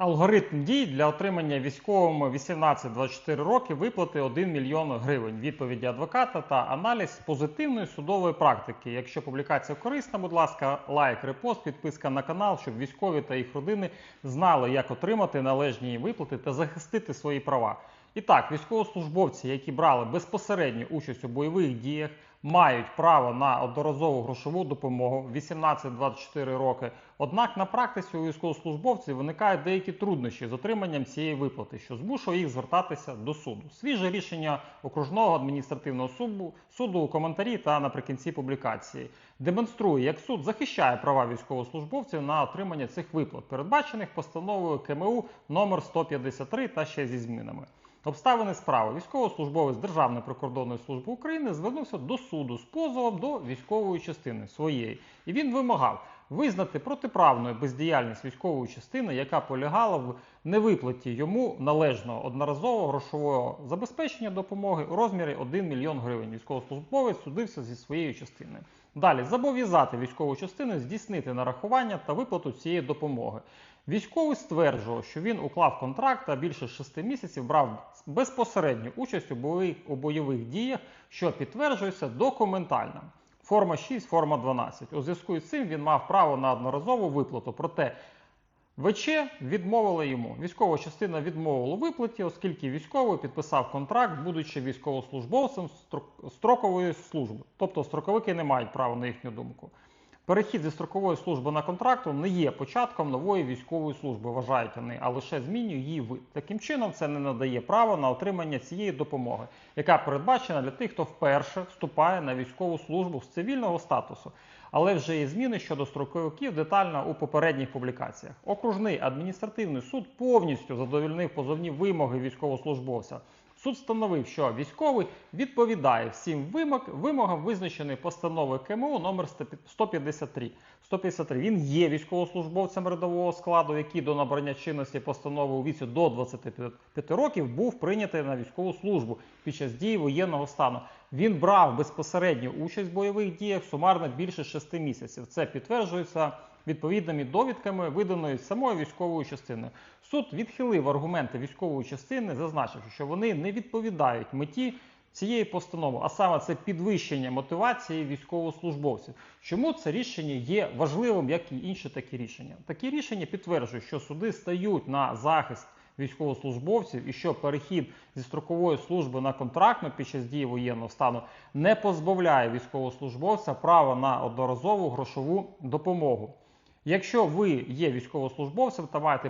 Алгоритм дій для отримання військовими 18-24 роки виплати 1 мільйон гривень. Відповіді адвоката та аналіз позитивної судової практики. Якщо публікація корисна, будь ласка, лайк, репост, підписка на канал, щоб військові та їх родини знали, як отримати належні виплати та захистити свої права. І так, військовослужбовці, які брали безпосередню участь у бойових діях, мають право на одноразову грошову допомогу 18-24 роки. Однак на практиці у військовослужбовців виникають деякі труднощі з отриманням цієї виплати, що змушує їх звертатися до суду. Свіже рішення окружного адміністративного суду, суду у коментарі та наприкінці публікації демонструє, як суд захищає права військовослужбовців на отримання цих виплат, передбачених постановою КМУ номер 153 та ще зі змінами. Обставини справи. Військовослужбовець Державної прикордонної служби України звернувся до суду з позовом до військової частини своєї, і він вимагав визнати протиправною бездіяльність військової частини, яка полягала в невиплаті йому належного одноразового грошового забезпечення допомоги у розмірі 1 мільйон гривень. Військовослужбовець судився зі своєю частиною. Далі зобов'язати військову частину здійснити нарахування та виплату цієї допомоги. Військовий стверджував, що він уклав контракт та більше шести місяців брав безпосередню участь у бойових, діях, що підтверджується документально. Форма 6, форма 12. У зв'язку з цим він мав право на одноразову виплату. Проте ВЧ відмовила йому. Військова частина відмовила виплаті, оскільки військовий підписав контракт, будучи військовослужбовцем строкової служби. Тобто строковики не мають права на їхню думку. Перехід зі строкової служби на контракту не є початком нової військової служби, вважають вони, а лише змінює її вид. Таким чином, це не надає права на отримання цієї допомоги, яка передбачена для тих, хто вперше вступає на військову службу з цивільного статусу. Але вже є зміни щодо строковиків детально у попередніх публікаціях. Окружний адміністративний суд повністю задовольнив позовні вимоги військовослужбовця. Суд встановив, що військовий відповідає всім вимог, вимогам, визначеної постановою КМУ номер 153. 153. Він є військовослужбовцем рядового складу, який до набрання чинності постанови у віці до 25 років був прийнятий на військову службу під час дії воєнного стану. Він брав безпосередню участь в бойових діях сумарно більше 6 місяців. Це підтверджується відповідними довідками, виданою самою військовою частиною. Суд відхилив аргументи військової частини, зазначивши, що вони не відповідають меті цієї постанови, а саме це підвищення мотивації військовослужбовців. Чому це рішення є важливим, як і інші такі рішення? Такі рішення підтверджують, що суди стають на захист військовослужбовців і що перехід зі строкової служби на контрактну під час дії воєнного стану не позбавляє військовослужбовця права на одноразову грошову допомогу. Якщо ви є військовослужбовцем та маєте